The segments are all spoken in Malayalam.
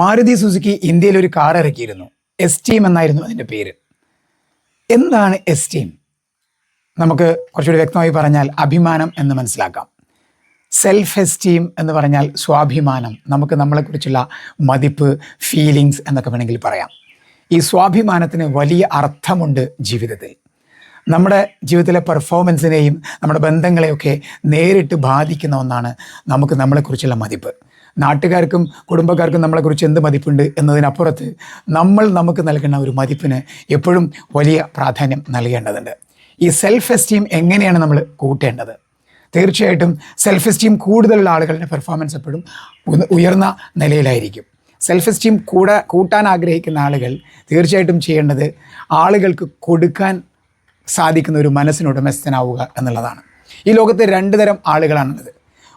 മാരുതി സുസുക്കി ഇന്ത്യയിൽ ഒരു കാർ ഇറക്കിയിരുന്നു എസ്റ്റീം എന്നായിരുന്നു അതിന്റെ പേര്. എന്താണ് എസ്റ്റീം നമുക്ക് കുറച്ചുകൂടി വ്യക്തമായി പറഞ്ഞാൽ അഭിമാനം എന്ന് മനസ്സിലാക്കാം. സെൽഫ് എസ്റ്റീം എന്ന് പറഞ്ഞാൽ സ്വാഭിമാനം. നമുക്ക് നമ്മളെക്കുറിച്ചുള്ള മതിപ്പ് ഫീലിങ്സ് എന്നൊക്കെ വേണമെങ്കിൽ പറയാം. ഈ സ്വാഭിമാനത്തിന് വലിയ അർത്ഥമുണ്ട് ജീവിതത്തിൽ. നമ്മുടെ ജീവിതത്തിലെ പെർഫോമൻസിനെയും നമ്മുടെ ബന്ധങ്ങളെയൊക്കെ നേരിട്ട് ബാധിക്കുന്ന ഒന്നാണ് നമുക്ക് നമ്മളെക്കുറിച്ചുള്ള മതിപ്പ്. നാട്ടുകാർക്കും കുടുംബക്കാർക്കും നമ്മളെക്കുറിച്ച് എന്ത് മതിപ്പുണ്ട് എന്നതിനപ്പുറത്ത് നമ്മൾ നമുക്ക് നൽകുന്ന ഒരു മതിപ്പിന് എപ്പോഴും വലിയ പ്രാധാന്യം നൽകേണ്ടതുണ്ട്. ഈ സെൽഫ് എസ്റ്റീം എങ്ങനെയാണ് നമ്മൾ കൂട്ടേണ്ടത്? തീർച്ചയായിട്ടും സെൽഫ് എസ്റ്റീം കൂടുതലുള്ള ആളുകളുടെ പെർഫോമൻസ് എപ്പോഴും ഉയർന്ന നിലയിലായിരിക്കും. സെൽഫ് എസ്റ്റീം കൂടാ കൂട്ടാൻ ആഗ്രഹിക്കുന്ന ആളുകൾ തീർച്ചയായിട്ടും ചെയ്യേണ്ടത് ആളുകൾക്ക് കൊടുക്കാൻ സാധിക്കുന്ന ഒരു മനസ്സിന് ഉടമസ്ഥനാവുക എന്നുള്ളതാണ്. ഈ ലോകത്ത് രണ്ട് തരം ആളുകളാണുള്ളത്.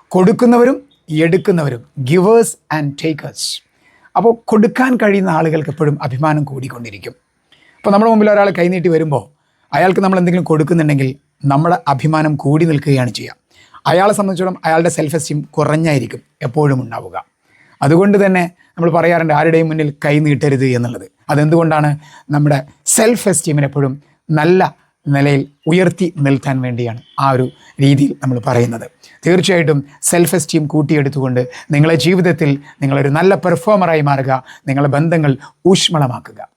കൊടുക്കുന്നവരും എടുക്കുന്നവരും ഗിവേഴ്സ് ആൻഡ് ടേക്കേഴ്സ് അപ്പോൾ കൊടുക്കാൻ കഴിയുന്ന ആളുകൾക്ക് എപ്പോഴും അഭിമാനം കൂടിക്കൊണ്ടിരിക്കും. അപ്പോൾ നമ്മുടെ മുമ്പിൽ ഒരാൾ കൈനീട്ടി വരുമ്പോൾ അയാൾക്ക് നമ്മൾ എന്തെങ്കിലും കൊടുക്കുന്നുണ്ടെങ്കിൽ നമ്മുടെ അഭിമാനം കൂടി നിൽക്കുകയാണ് ചെയ്യുക. അയാളെ സംബന്ധിച്ചിടത്തോളം അയാളുടെ സെൽഫ് എസ്റ്റീം കുറഞ്ഞായിരിക്കും എപ്പോഴും ഉണ്ടാവുക. അതുകൊണ്ട് തന്നെ നമ്മൾ പറയാറുണ്ട് ആരുടെയും മുന്നിൽ കൈ നീട്ടരുത് എന്നുള്ളത്. അതെന്തുകൊണ്ടാണ്? നമ്മുടെ സെൽഫ് എസ്റ്റീമിനെപ്പോഴും നല്ല നിലയിൽ ഉയർത്തി നിൽക്കാൻ വേണ്ടിയാണ് ആ ഒരു രീതിയിൽ നമ്മൾ പറയുന്നത്. തീർച്ചയായിട്ടും സെൽഫ് എസ്റ്റീം കൂട്ടിയെടുത്തുകൊണ്ട് നിങ്ങളെ ജീവിതത്തിൽ നിങ്ങളൊരു നല്ല പെർഫോമറായി മാറുക നിങ്ങളുടെ ബന്ധങ്ങൾ ഊഷ്മളമാക്കുക.